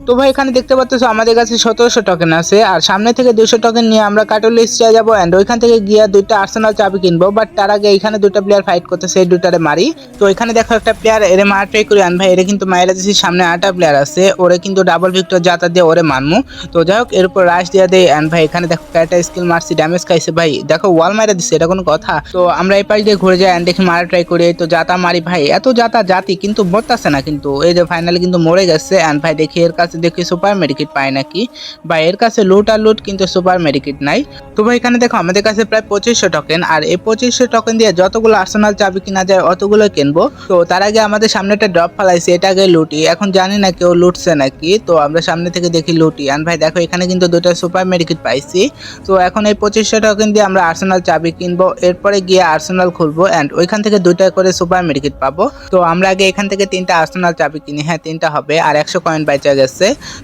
তো ভাই, এখানে দেখতে পাচ্ছ আমাদের কাছে সতেরোশো টোকেন আছে, আর সামনে থেকে দুশো টোকেন নিয়ে আমরা কাটল লিস্টে যাব অ্যান্ড ওইখান থেকে গিয়ে দুইটা আর্সেনাল চাবি কিনবো বাট তার আগে এখানে দুটো প্লেয়ার ফাইট করতে সেই দুটারে মারি। তো এখানে দেখো একটা প্লেয়ার এরে মার ট্রাই করি আন ভাই, এরে কিন্তু মায়েরা দিছি, সামনে আটটা প্লেয়ার আছে, ওরে কিন্তু ডাবল ভিক্টর যাতা দিয়ে ওরে মানমু তো যাই হোক, এর উপর রাশ দিয়ে দেয় অ্যান্ড ভাই, এখানে দেখো একটা স্কিল মারছি ড্যামেজ খাইছে ভাই। দেখো ওয়াল মারা দিচ্ছে এটা কোনো কথা। তো আমরা এই পাশ দিয়ে ঘুরে যাই অ্যান্ড দেখি মারা ট্রাই করি, তো যাতা মারি ভাই। এত যাতা, জাতি কিন্তু মরতাছে না কিন্তু, এই যে ফাইনালি কিন্তু মরে গেছে অ্যান্ড ভাই, দেখি এর কাছে দেখি সুপার মেডিকিট পায় নাকি? বা এর কাছে লুট আর লুট কিন্তু সুপার মেডিকিট নাই। তো ভাই এখানে দেখো, আমাদের কাছে প্রায় পঁচিশশো টোকেন আর এই পঁচিশশো টোকেন দিয়ে যতগুলো আর্সেনাল চাবি কিনা যায় অতগুলো কিনবো। তো তার আগে আমাদের সামনে একটা ড্রপ ফালাইছে, এটা আগে লুটি। এখন জানি না কেউ লুটছে নাকি, তো আমরা সামনে থেকে দেখি লুটি। আর ভাই, দেখো, এখানে কিন্তু দুটো সুপার মেডিকিট পাইছি। তো এখন এই পঁচিশশো টোকেন দিয়ে আমরা আর্সেনাল চাবি কিনবো, এরপরে গিয়ে আর্সেনাল খুলবো অ্যান্ড ওইখান থেকে দুইটা করে সুপার মেডিকিট পাবো। তো আমরা আগে এখান থেকে তিনটা আর্সেনাল চাবি কিনি হ্যাঁ তিনটা হবে, আর একশো কয়েন বেচা গেছে।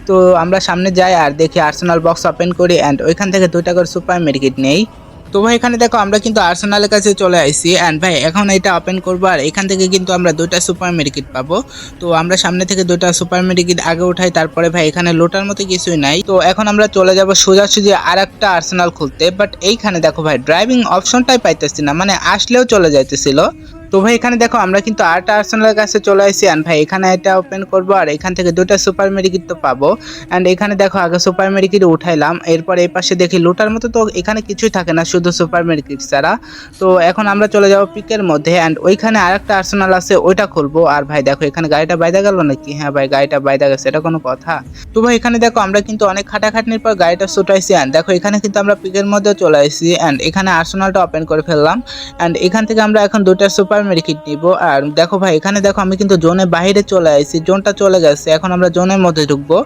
তো আমরা সামনে যাই আর দেখি আর্সেনাল বক্স ওপেন করি অ্যান্ড ওইখান থেকে দুইটা করে সুপার মেডিকিট নেই। তো ভাই, এখানে দেখো আমরা কিন্তু আর্সেনালের কাছে চলে আইছি অ্যান্ড ভাই, এখন এটা ওপেন করব আর এখান থেকে কিন্তু আমরা দুইটা সুপার মেডিকিট পাবো। তো আমরা সামনে থেকে দুইটা সুপার মেডিকিট আগে উঠাই, তারপরে ভাই, এখানে লোটার মতো কিছুই নাই। তো এখন আমরা চলে যাব সোজাসুজি আর একটা আর্সেনাল খুলতে। বাট এইখানে দেখো ভাই ড্রাইভিং অপশনটাই পাইতেছি না মানে আসলেও চলে যাইতেছিল। তো ভাই, এখানে দেখো, আমরা কিন্তু আটটা আর্সেনালের কাছে চলে আসি। অ্যান্ড ভাই, এখানে এটা ওপেন করব, আর এখান থেকে দুটো সুপার মেডিকিট তো পাবো। অ্যান্ড এখানে দেখো, আগে সুপার মেডিকিট উঠাইলাম। এরপর এই পাশে দেখি লুটার মতো তো এখানে কিছুই থাকে না, শুধু সুপার মেডিকিট ছাড়া। তো এখন আমরা চলে যাব পিকের মধ্যে। অ্যান্ড ওইখানে আরেকটা আর্সেনাল আছে, ওইটা খুলবো। আর ভাই, দেখো, এখানে গাড়িটা বাইদা গেল নাকি? হ্যাঁ ভাই, গাড়িটা বাইদা গেছে, এটা কোনো কথা। তো ভাই, এখানে দেখো, আমরা কিন্তু অনেক খাটাখাটনির পর গাড়িটা ছুটাইছি অ্যান্ড দেখো, এখানে কিন্তু আমরা পিকের মধ্যে চলে আসছি। অ্যান্ড এখানে আর্সেনালটা ওপেন করে ফেললাম। অ্যান্ড এখান থেকে আমরা এখন দুইটা সুপার মেডিকিট নিব। আর দেখো ভাই, এখানে দেখো আমি কিন্তু জোনের বাইরে চলে আসছি জোনটা চলে গেছে, এখন আমরা জোনের মধ্যে ঢুকবো।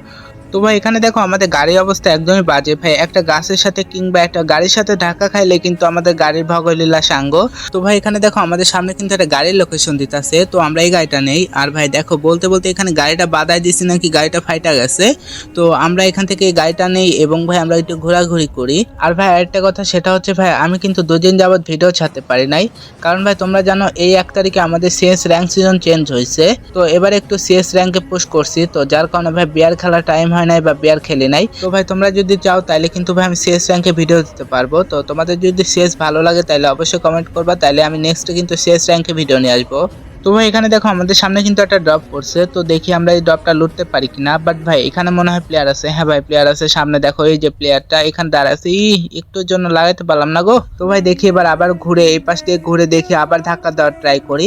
তো ভাই, এখানে দেখো আমাদের গাড়ির অবস্থা একদমই বাজে ভাই। একটা গাছের সাথে কিংবা একটা গাড়ির সাথে ধাক্কা খাইলে কিন্তু আমাদের গাড়ির ভাগ হইলিলা সাঙ্গ। তো ভাই, এখানে দেখো আমাদের সামনে কিন্তু একটা গাড়ির লোকেশন দিতেছে, তো আমরা এই গাড়িটা নেই। আর ভাই, দেখো বলতে বলতে এখানে গাড়িটা বাদাই দিছি নাকি গাড়িটা ফাইটা গেছে। তো আমরা এখান থেকে এই গাড়িটা নেই এবং ভাই, আমরা একটু ঘোরাঘুরি করি। আর ভাই, আরেকটা কথা সেটা হচ্ছে ভাই, আমি কিন্তু দুদিন যাবত ভিডিও ছাড়তে পারি নাই। কারণ ভাই, তোমরা জানো এই এক তারিখে আমাদের সিএস র্যাঙ্ক সিজন চেঞ্জ হয়েছে। তো এবার একটু সিএস র্যাঙ্কে পোস্ট করছি। তো যার কারণে ভাই, বিয়ার খেলার টাইম হয় নাই বা বিয়ার খেলে নাই। তো ভাই, তোমরা যদি চাও তাহলে কিন্তু ভাই আমি শেষ র্যাঙ্কে ভিডিও দিতে পারব। তো তোমাদের যদি শেষ ভালো লাগে তাহলে অবশ্যই কমেন্ট করবা। তাহলে আমি নেক্সট কিন্তু শেষ র্যাঙ্কে ভিডিও নিয়ে আসব। তো ভাই, এখানে দেখো আমাদের সামনে কিন্তু একটা ড্রপ করছে তো দেখি আমরা এই ড্রপটা লুটতে পারি কিনা। বাট ভাই, এখানে মনে হয় প্লেয়ার আছে। হ্যাঁ ভাই প্লেয়ার আছে। সামনে দেখো এই যে প্লেয়ারটা এখানে দাঁড়ায় আছে। ই একটুর জন্য লাগাইতে পারলাম না গো। তো ভাই, দেখি এবার আবার ঘুরে, এই পাশ দিয়ে ঘুরে দেখি, আবার ধাক্কা দেওয়ার ট্রাই করি।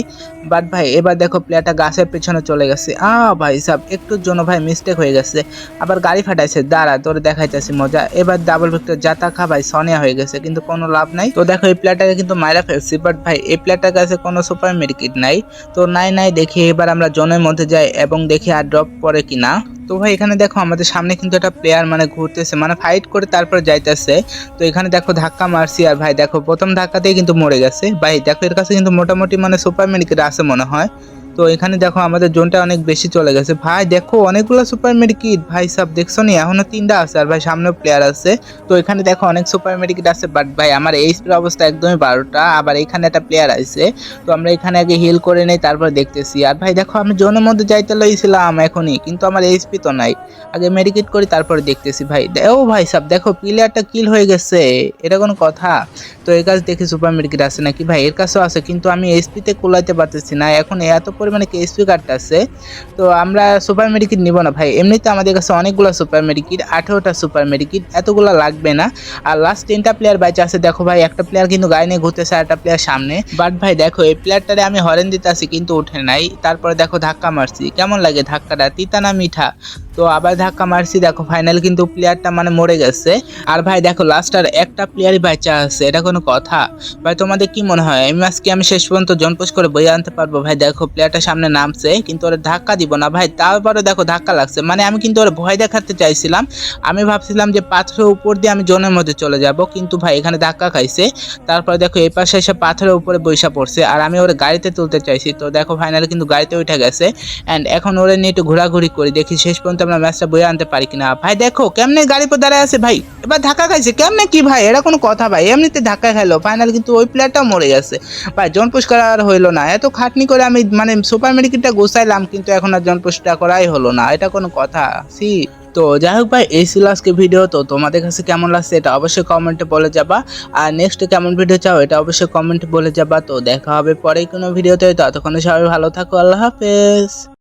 বাট ভাই, এবার দেখো প্লেয়ারটা গাছের পেছনে চলে গেছে। আ ভাই, সব একটুর জন্য ভাই মিস্টেক হয়ে গেছে। আবার গাড়ি ফাটাইছে। দাঁড়া, তোর দেখাইতেছি মজা। এবার ডাবল ভিক্টর যাতা খা ভাই, সনিয়া হয়ে গেছে। কিন্তু কোনো লাভ নাই। তো দেখো এই প্লেয়ারটাকে কিন্তু মাইরা ফেলছি। বাট ভাই, এই প্লেয়ারটার কাছে কোনো সুপার মেডিকিট নাই। তো নাই নাই দেখে এবার আমরা জনের মধ্যে যাই এবং দেখি আর ড্রপ পরে কিনা। তো ভাই, এখানে দেখো আমাদের সামনে কিন্তু একটা প্লেয়ার মানে ঘুরতেছে মানে ফাইট করে তারপর যাইতেছে। তো এখানে দেখো ধাক্কা মারছি আর ভাই, দেখো প্রথম ধাক্কাতেই কিন্তু মরে গেছে। ভাই, দেখো এর কাছে কিন্তু মোটামুটি মানে সুপার মেডিকেট আছে মনে হয়। তো এখানে দেখো আমাদের জোনটা অনেক বেশি চলে গেছে। ভাই, দেখো অনেকগুলো সুপার মেডিকিট ভাই, সব দেখছ নি? এখনও তিনটা আছে আর ভাই, সামনেও প্লেয়ার আছে। তো এখানে দেখো অনেক সুপার মেডিকিট আছে বাট ভাই, আমার এইচপির অবস্থা একদমই বারোটা। আবার এখানে একটা প্লেয়ার আছে। তো আমরা এখানে আগে হিল করে নেই, তারপর দেখতেছি। আর ভাই, দেখো আমি জোনের মধ্যে যাইতে লইছিলাম এখনই, কিন্তু আমার এইচপি তো নাই। আগে মেডিকেট করি, তারপরে দেখতেছি ভাই। ও ভাই, সব দেখো প্লেয়ারটা কিল হয়ে গেছে। এটা কোনো কথা? তো এর কাছে দেখি সুপার মেডিকেট আছে নাকি? ভাই, এর কাছেও আছে, কিন্তু আমি এইচপিতে কোলাইতে পারতেছি না। এখন এত পরিমাণে এইচপি কার্ডটা আছে? তো আমরা সুপার মেডিকেট নিব না ভাই। এমনিতে আমাদের কাছে অনেকগুলো সুপার মেডিকেট আঠেরোটা সুপার মেডিকেট এতগুলো লাগবে না। আর লাস্ট তিনটা প্লেয়ার বাইচে আছে দেখো ভাই, একটা প্লেয়ার কিন্তু গায়ে নিয়ে ঘুরতেছে আর একটা প্লেয়ার সামনে। বাট ভাই দেখো, এই প্লেয়ারটারে আমি হরেন দিতে আসি কিন্তু উঠে নাই। তারপরে দেখো ধাক্কা মারছি। কেমন লাগে ধাক্কাটা? তিতা না মিঠা? তো আবার ধাক্কা মারছি, দেখো ফাইনাল কিন্তু প্লেয়ারটা মানে মরে গেছে। আর ভাই দেখো লাস্ট আর একটা প্লেয়ারই বাচ্চা আছে এটা কোনো কথা। ভাই তোমাদের কি মনে হয়? এই ম্যাচ কি আমি শেষ পর্যন্ত জনপোষ করে বই আনতে পারব? ভাই দেখো প্লেয়ারটা সামনে নামছে, কিন্তু ওরা ধাক্কা দিব না। ভাই, তারপরে দেখো ধাক্কা লাগছে। মানে আমি কিন্তু ওরা ভয় দেখাতে চাইছিলাম। আমি ভাবছিলাম যে পাথরের উপর দিয়ে আমি জনের মধ্যে চলে যাব, কিন্তু ভাই, এখানে ধাক্কা খাইছে। তারপরে দেখো, এই পাশে এসে পাথরের উপরে বৈশা পড়ছে। আর আমি ওরা গাড়িতে তুলতে চাইছি। তো দেখো ফাইনালি কিন্তু গাড়িতে উঠে গেছে। অ্যান্ড এখন ওরা নিয়ে একটু ঘোরাঘুরি করি, দেখি শেষ পর্যন্ত আমরা ম্যাচটা বয়ে আনতে পারি কিনা। ভাই, দেখো, কেমনে গাড়ি পর দাঁড়ায় আছে ভাই? এবার ধাক্কা খাইছে, কেমনে কি ভাই? এটা কোনো কথা ভাই, এমনিতে ধাক্কা খাইলো ফাইনাল কিন্তু ওই প্লেয়ারটাও মরে গেছে। ভাই জন পুরস্কার আর হইল না। এত খাটনি করে আমি মানে সুপার মেডিকেটটা গোছাইলাম, কিন্তু এখন আর জনপুষ্টা করাই হলো না। এটা কোনো কথা? সি? তো যাই হোক ভাই, এই ছিল আজকে ভিডিও তো তোমাদের কাছে কেমন লাগছে এটা অবশ্যই কমেন্টে বলে যাবা। আর নেক্সট কেমন ভিডিও চাও এটা অবশ্যই কমেন্টে বলে যাবা। তো দেখা হবে পরে কোনো ভিডিওতে ততক্ষণে সবাই ভালো থাকো, আল্লাহ হাফেজ।